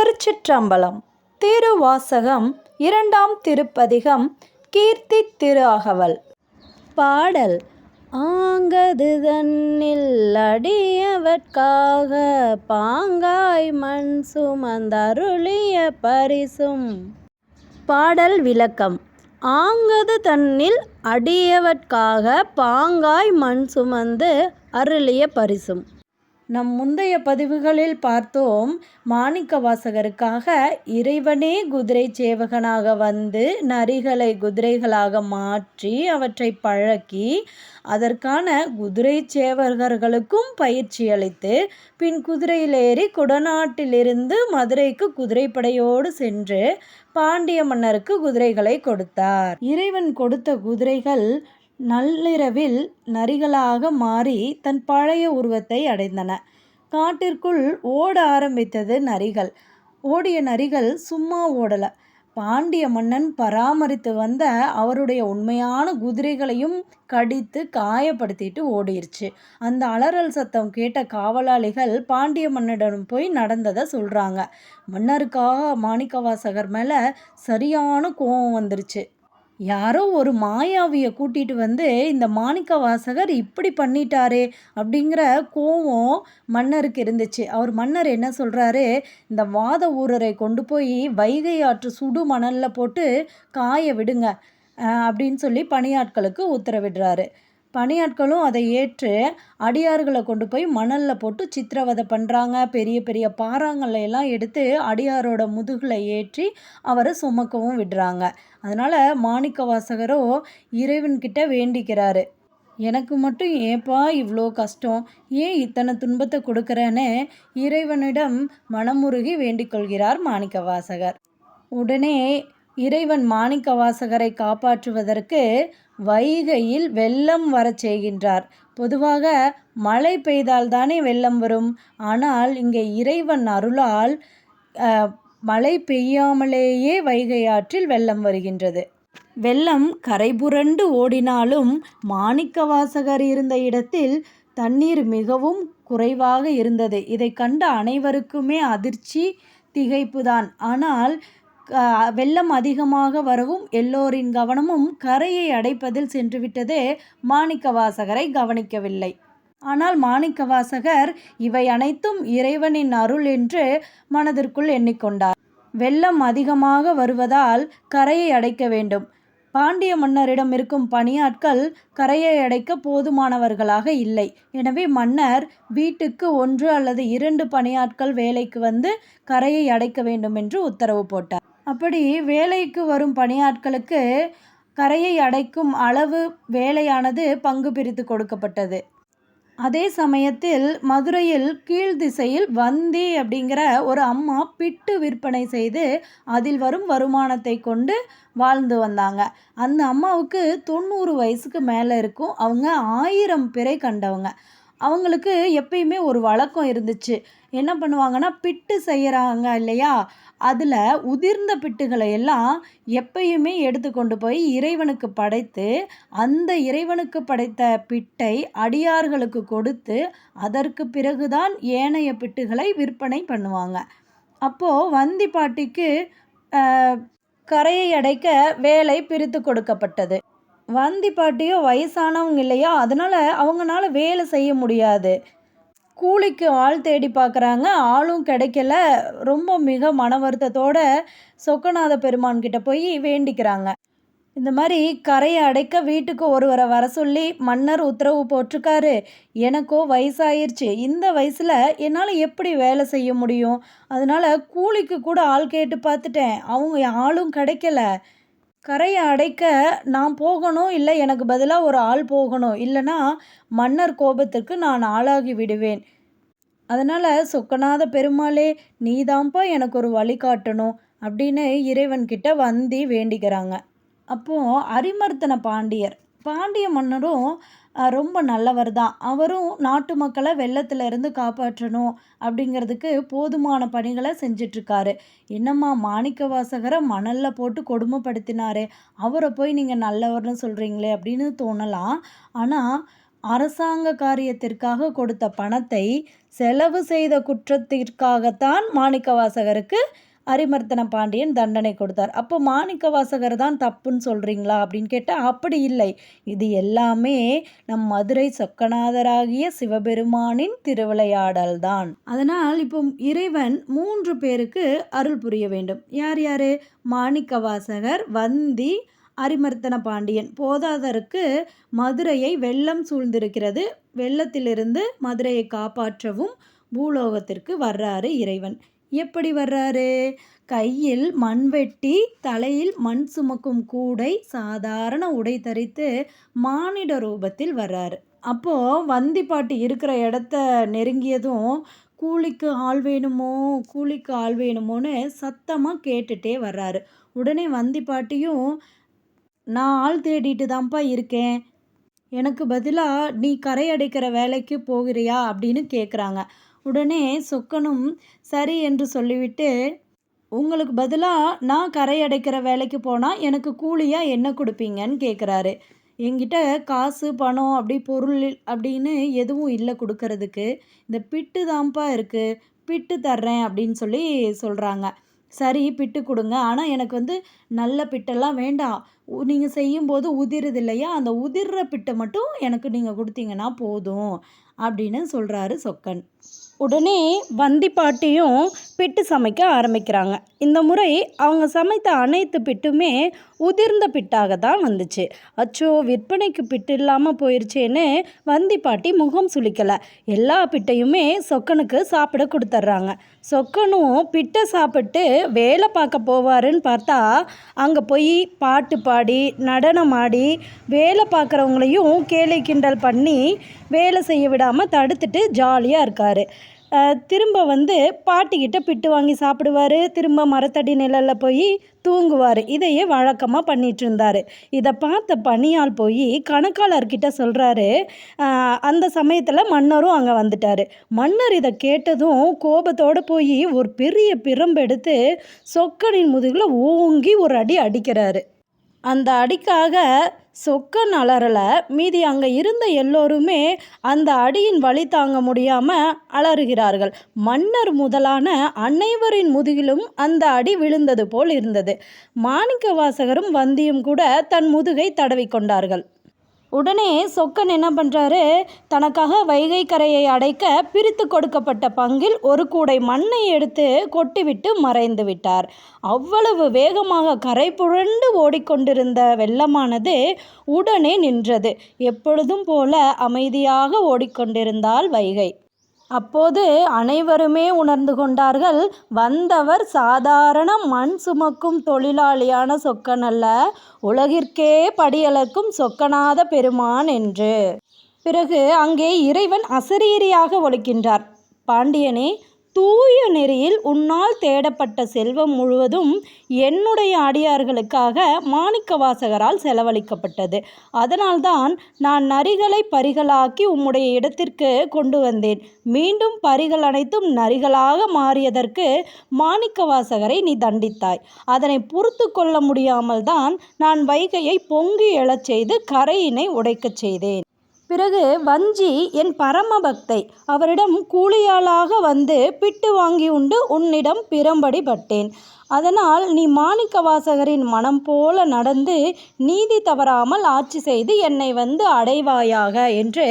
திருச்சிற்றம்பலம். திருவாசகம் இரண்டாம் திருப்பதிகம் கீர்த்தி திரு அகவல் பாடல் ஆங்கது தன்னில் அடியவர்க்காக பாங்காய் மண் சுமந்தருளிய பரிசும். பாடல் விளக்கம் ஆங்கது தன்னில் அடியவர்க்காக பாங்காய் மண் சுமந்து அருளிய பரிசும். நம் முந்தைய பதிவுகளில் பார்த்தோம் மாணிக்க வாசகருக்காக இறைவனே குதிரை சேவகனாக வந்து நரிகளை குதிரைகளாக மாற்றி அவற்றை பழக்கி அதற்கான குதிரை சேவகர்களுக்கும் பயிற்சி அளித்து பின் குதிரையில் ஏறி குடநாட்டிலிருந்து மதுரைக்கு குதிரைப்படையோடு சென்று பாண்டிய மன்னருக்கு குதிரைகளை கொடுத்தார். இறைவன் கொடுத்த குதிரைகள் நள்ளிரவில் நரிகளாக மாறி தன் பழைய உருவத்தை அடைந்தன. காட்டிற்குள் ஓட ஆரம்பித்தது நரிகள். ஓடிய நரிகள் சும்மா ஓடலை. பாண்டிய மன்னன் பராமரித்து வந்த அவருடைய உண்மையான குதிரைகளையும் கடித்து காயப்படுத்திட்டு ஓடிருச்சு. அந்த அலறல் சத்தம் கேட்ட காவலாளிகள் பாண்டிய மன்னனிடம் போய் நடந்ததை சொல்கிறாங்க மன்னருக்காக மாணிக்கவாசகர் மேலே சரியான கோபம் வந்துருச்சு. யாரோ ஒரு மாயாவியை கூட்டிகிட்டு வந்து இந்த மாணிக்க வாசகர் இப்படி பண்ணிட்டாரே அப்படிங்கிற கோவம் மன்னருக்கு இருந்துச்சு. அவர் மன்னர் என்ன சொல்கிறாரு இந்த வாத ஊரரை கொண்டு போய் வைகை ஆற்று சுடு மணலில் போட்டு காய விடுங்க அப்படின்னு சொல்லி பணியாட்களுக்கு உத்தரவிடுறாரு. பணியாட்களும் அதை ஏற்று அடியார்களை கொண்டு போய் மணலில் போட்டு சித்திரவதை பண்ணுறாங்க பெரிய பெரிய பாறாங்களை எல்லாம் எடுத்து அடியாரோட முதுகில் ஏற்றி அவரை சுமக்கவும் விடுறாங்க. அதனால் மாணிக்க வாசகரோ இறைவன்கிட்ட வேண்டிக்கிறாரு. எனக்கு மட்டும் ஏப்பா இவ்வளோ கஷ்டம்? ஏன் இத்தனை துன்பத்தை கொடுக்குறேன்னு இறைவனிடம் மனமுருகி வேண்டிக்கொள்கிறார் மாணிக்க வாசகர். உடனே இறைவன் மாணிக்க வாசகரை காப்பாற்றுவதற்கு வைகையில் வெள்ளம் வரச் செய்கின்றார். பொதுவாக மழை பெய்தால் தானே வெள்ளம் வரும். ஆனால் இங்கே இறைவன் அருளால் மழை பெய்யாமலேயே வைகை ஆற்றில் வெள்ளம் வருகின்றது. வெள்ளம் கரைபுரண்டு ஓடினாலும் மாணிக்கவாசகர் இருந்த இடத்தில் தண்ணீர் மிகவும் குறைவாக இருந்தது. இதை கண்ட அனைவருக்குமே அதிர்ச்சி திகைப்புதான். ஆனால் வெள்ளம் அதிகமாக வரவும் எல்லோரின் கவனமும் கரையை அடைப்பதில் சென்றுவிட்டதே மாணிக்கவாசகரை கவனிக்கவில்லை. ஆனால் மாணிக்கவாசகர் இவை அனைத்தும் இறைவனின் அருள் என்று மனதிற்குள் எண்ணிக்கொண்டார். வெள்ளம் அதிகமாக வருவதால் கரையை அடைக்க வேண்டும். பாண்டிய மன்னரிடம் இருக்கும் பணியாட்கள் கரையை அடைக்க போதுமானவர்களாக இல்லை. எனவே மன்னர் வீட்டுக்கு ஒன்று அல்லது இரண்டு பணியாட்கள் வேலைக்கு வந்து கரையை அடைக்க வேண்டும் என்று உத்தரவு போட்டார். அப்படி வேலைக்கு வரும் பணியாட்களுக்கு கரையை அடைக்கும் அளவு வேலையானது பங்கு பிரித்து கொடுக்கப்பட்டது. அதே சமயத்தில் மதுரையில் கீழ் திசையில் வந்தி அப்படிங்கிற ஒரு அம்மா பிட்டு விற்பனை செய்து அதில் வரும் வருமானத்தை கொண்டு வாழ்ந்து வந்தாங்க. அந்த அம்மாவுக்கு தொண்ணூறு வயசுக்கு மேலே இருக்கும். அவங்க ஆயிரம் பிறை கண்டவங்க. அவங்களுக்கு எப்பயுமே ஒரு வழக்கம் இருந்துச்சு. என்ன பண்ணுவாங்கன்னா பிட்டு செய்கிறாங்க இல்லையா? அதில் உதிர்ந்த பிட்டுகளை எல்லாம் எப்பயுமே எடுத்துக்கொண்டு போய் இறைவனுக்கு படைத்து அந்த இறைவனுக்கு படைத்த பிட்டை அடியார்களுக்கு கொடுத்து அதற்கு பிறகுதான் ஏனைய பிட்டுகளை விற்பனை பண்ணுவாங்க. அப்போது வந்தி பாட்டிக்கு கரையை அடைக்க வேலை பிரித்து கொடுக்கப்பட்டது. வந்தி பாட்டியோ வயசானவங்க இல்லையா? அதனால் அவங்களால வேலை செய்ய முடியாது. கூலிக்கு ஆள் தேடி பார்க்குறாங்க. ஆளும் கிடைக்கல. ரொம்ப மிக மன வருத்தத்தோட சொக்கநாத பெருமான் கிட்ட போய் வேண்டிக்கிறாங்க. இந்த மாதிரி கரையை அடைக்க வீட்டுக்கு ஒருவரை வர சொல்லி மன்னர் உத்தரவு போட்டிருக்காரு. எனக்கோ வயசாயிருச்சு. இந்த வயசில் என்னால் எப்படி வேலை செய்ய முடியும்? அதனால் கூலிக்கு கூட ஆள் கேட்டு பார்த்துட்டேன். அவங்க ஆளும் கிடைக்கல. கரையை அடைக்க நான் போகணும்? இல்லை எனக்கு பதிலாக ஒரு ஆள் போகணும். இல்லைனா மன்னர் கோபத்திற்கு நான் ஆளாகி விடுவேன். அதனால் சொக்கநாத பெருமாளே நீதான்ப்பா எனக்கு ஒரு வழி காட்டணும் அப்படின்னு இறைவன்கிட்ட வந்தி வேண்டிக்கிறாங்க அப்போது அரிமர்த்தன பாண்டியர் பாண்டிய மன்னரும் ரொம்ப நல்லவர் தான். அவரும் நாட்டு மக்களை வெள்ளத்திலிருந்து காப்பாற்றணும் அப்படிங்கிறதுக்கு போதுமான பணிகளை செஞ்சிட்ருக்காரு. என்னம்மா மாணிக்க வாசகரை மணலில் போட்டு கொடுமைப்படுத்தினாரு. அவரை போய் நீங்கள் நல்லவர்னு சொல்கிறீங்களே அப்படின்னு தோணலாம். ஆனால் அரசாங்க காரியத்திற்காக கொடுத்த பணத்தை செலவு செய்த குற்றத்திற்காகத்தான் மாணிக்கவாசகருக்கு அரிமர்த்தன பாண்டியன் தண்டனை கொடுத்தார். அப்போ மாணிக்கவாசகர் தான் தப்புன்னு சொல்கிறீங்களா அப்படின்னு கேட்டால் அப்படி இல்லை. இது எல்லாமே நம் மதுரை சொக்கநாதராகிய சிவபெருமானின் திருவிளையாடல் தான். அதனால் இப்போ இறைவன் மூன்று பேருக்கு அருள் புரிய வேண்டும். யார் யார்? மாணிக்கவாசகர் வந்தி அரிமர்த்தன பாண்டியன். போதாதருக்கு மதுரையை வெள்ளம் சூழ்ந்திருக்கிறது. வெள்ளத்திலிருந்து மதுரையை காப்பாற்றவும் பூலோகத்திற்கு வர்றாரு இறைவன். எப்படி வர்றாரு? கையில் மண்வெட்டி தலையில் மண் சுமக்கும் கூடை சாதாரண உடை தரித்து மானிட ரூபத்தில் வர்றாரு. அப்போது வந்திப்பாட்டி இருக்கிற இடத்த நெருங்கியதும் கூலிக்கு ஆள் வேணுமோ? கூலிக்கு ஆள் வேணுமோன்னு சத்தமாக கேட்டுட்டே வர்றாரு. உடனே வந்திப்பாட்டியும் நான் ஆள் தேடிட்டு தான்ப்பா இருக்கேன். எனக்கு பதிலாக நீ கரை அடைக்கிற வேலைக்கு போகிறியா? அப்படின்னு கேட்குறாங்க உடனே சொக்கனும் சரி என்று சொல்லிவிட்டு உங்களுக்கு பதிலாக நான் கரை அடைக்கிற வேலைக்கு போனால் எனக்கு கூலியாக என்ன கொடுப்பீங்கன்னு கேட்குறாரு என்கிட்ட காசு பணம் அப்படி பொருள் அப்படின்னு எதுவும் இல்லை கொடுக்கறதுக்கு. இந்த பிட்டு தான்ப்பா இருக்குது பிட்டு தர்றேன் அப்படின்னு சொல்லி சொல்கிறாங்க சரி பிட்டு கொடுங்க. ஆனால் எனக்கு வந்து நல்ல பிட்டெல்லாம் வேண்டாம். நீங்கள் செய்யும்போது உதிருது இல்லையா? அந்த உதிர்ற பிட்டை மட்டும் எனக்கு நீங்கள் கொடுத்தீங்கன்னா போதும் அப்படின்னு சொல்கிறாரு சொக்கன். உடனே வந்தி பாட்டியும் பிட்டு சமைக்க ஆரம்பிக்கிறாங்க. இந்த முறை அவங்க சமைத்த அனைத்து பிட்டுமே உதிர்ந்த பிட்டாக தான் வந்துச்சு. அச்சோ விற்பனைக்கு பிட்டு இல்லாமல் போயிருச்சேன்னு வந்தி பாட்டி முகம் சுளிக்கலை. எல்லா பிட்டையுமே சொக்கனுக்கு சாப்பிட கொடுத்துட்றாங்க சொக்கனும் பிட்டை சாப்பிட்டு வேலை பார்க்க போவாருன்னு பார்த்தா அங்கே போய் பாட்டு பாடி நடனம் ஆடி வேலை பார்க்குறவங்களையும் கேலி கிண்டல் பண்ணி வேலை செய்ய விடாமல் தடுத்துட்டு ஜாலியாக இருக்கார். திரும்ப வந்து பாட்டிக்கிட்ட பிட்டு வாங்கி சாப்பிடுவார். திரும்ப மரத்தடி நிழலில் போய் தூங்குவார். இதையே வழக்கமாக பண்ணிட்டு இருந்தார். இதை பார்த்த பணியால் போய் கணக்காளர்கிட்ட சொல்கிறாரு அந்த சமயத்தில் மன்னரும் அங்கே வந்துட்டார். மன்னர் இதை கேட்டதும் கோபத்தோடு போய் ஒரு பெரிய பிரம்பெடுத்து சொக்கனின் முதுகில் ஓங்கி ஒரு அடி அடிக்கிறாரு. அந்த அடிக்காக சொக்கன் அலறலை. மீதி அங்கே இருந்த எல்லோருமே அந்த அடியின் வழி தாங்க முடியாமல் அலறுகிறார்கள். மன்னர் முதலான அனைவரின் முதுகிலும் அந்த அடி விழுந்தது போல் இருந்தது. மாணிக்க வாசகரும் வந்தியும் கூட தன் முதுகை தடவி கொண்டார்கள். உடனே சொக்கன் என்ன பண்ணுறாரு தனக்காக வைகை கரையை அடைக்க பிரித்து கொடுக்கப்பட்ட பங்கில் ஒரு கூடை மண்ணை எடுத்து கொட்டிவிட்டு மறைந்து விட்டார். அவ்வளவு வேகமாக கரை புரண்டு ஓடிக்கொண்டிருந்த வெள்ளமானது உடனே நின்றது. எப்பொழுதும் போல அமைதியாக ஓடிக்கொண்டிருந்தால் வைகை. அப்போது அனைவருமே உணர்ந்து கொண்டார்கள் வந்தவர் சாதாரண மண் சுமக்கும் தொழிலாளியான சொக்கன் அல்ல உலகிற்கே படியளக்கும் சொக்கநாத பெருமான் என்று. பிறகு அங்கே இறைவன் அசரீரியாக ஒழிக்கின்றார் பாண்டியனே தூய நெறியில் உன்னால் தேடப்பட்ட செல்வம் முழுவதும் என்னுடைய அடியார்களுக்காக மாணிக்க வாசகரால் செலவழிக்கப்பட்டது. அதனால்தான் நான் நரிகளை பரிகளாக்கி உம்முடைய இடத்திற்கு கொண்டு வந்தேன். மீண்டும் பரிகள் அனைத்தும் நரிகளாக மாறியதற்கு மாணிக்க வாசகரை நீ தண்டித்தாய். அதனை பொறுத்து கொள்ள முடியாமல் தான் நான் வைகையை பொங்கி எழச் செய்து கரையினை உடைக்கச் செய்தேன். பிறகு வஞ்சி என் பரம பக்தை அவரிடம் கூலியாளாக வந்து பிட்டு வாங்கி உண்டு உன்னிடம் பிறம்படி பட்டேன். அதனால் நீ மாணிக்க வாசகரின் மனம் போல நடந்து நீதி தவறாமல் ஆட்சி செய்து என்னை வந்து அடைவாயாக என்று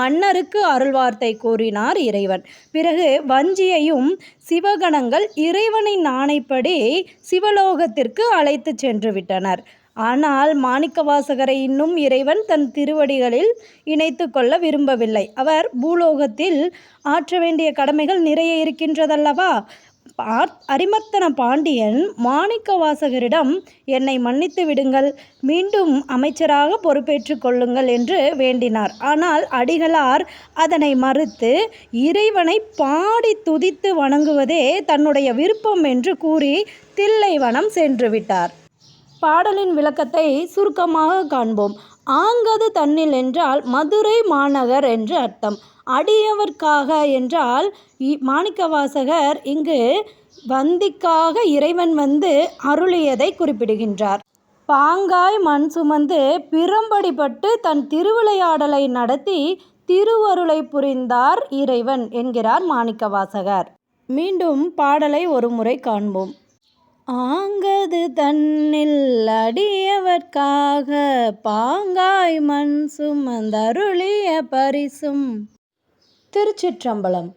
மன்னருக்கு அருள்வார்த்தை கூறினார் இறைவன். பிறகு வஞ்சியையும் சிவகணங்கள் இறைவனின் ஆணைப்படி சிவலோகத்திற்கு அழைத்து சென்று விட்டனர். ஆனால் மாணிக்கவாசகரை இன்னும் இறைவன் தன் திருவடிகளில் இணைத்து கொள்ள விரும்பவில்லை. அவர் பூலோகத்தில் ஆற்ற வேண்டிய கடமைகள் நிறைய இருக்கின்றதல்லவா? அரிமர்த்தன பாண்டியன் மாணிக்க வாசகரிடம் என்னை மன்னித்து விடுங்கள். மீண்டும் அமைச்சராக பொறுப்பேற்று கொள்ளுங்கள் என்று வேண்டினார். ஆனால் அடிகளார் அதனை மறுத்து இறைவனை பாடி துதித்து வணங்குவதே தன்னுடைய விருப்பம் என்று கூறி தில்லைவனம் சென்று விட்டார் பாடலின் விளக்கத்தை சுருக்கமாக காண்போம். ஆங்கது தன்னில் என்றால் மதுரை மாநகர் என்று அர்த்தம். அடியவர்க்காக என்றால் மாணிக்கவாசகர் இங்கு வந்திக்காக இறைவன் வந்து அருளியதை குறிப்பிடுகின்றார். பாங்காய் மண் சுமந்து பிரம்படிப்பட்டு தன் திருவிளையாடலை நடத்தி திருவருளை புரிந்தார் இறைவன் என்கிறார் மாணிக்கவாசகர். மீண்டும் பாடலை ஒரு முறை காண்போம். ஆங்கது தன்னில் அடியவர்க்காக பாங்காய் மண் சுமந்தருளிய பரிசும். திருச்சிற்றம்பலம்.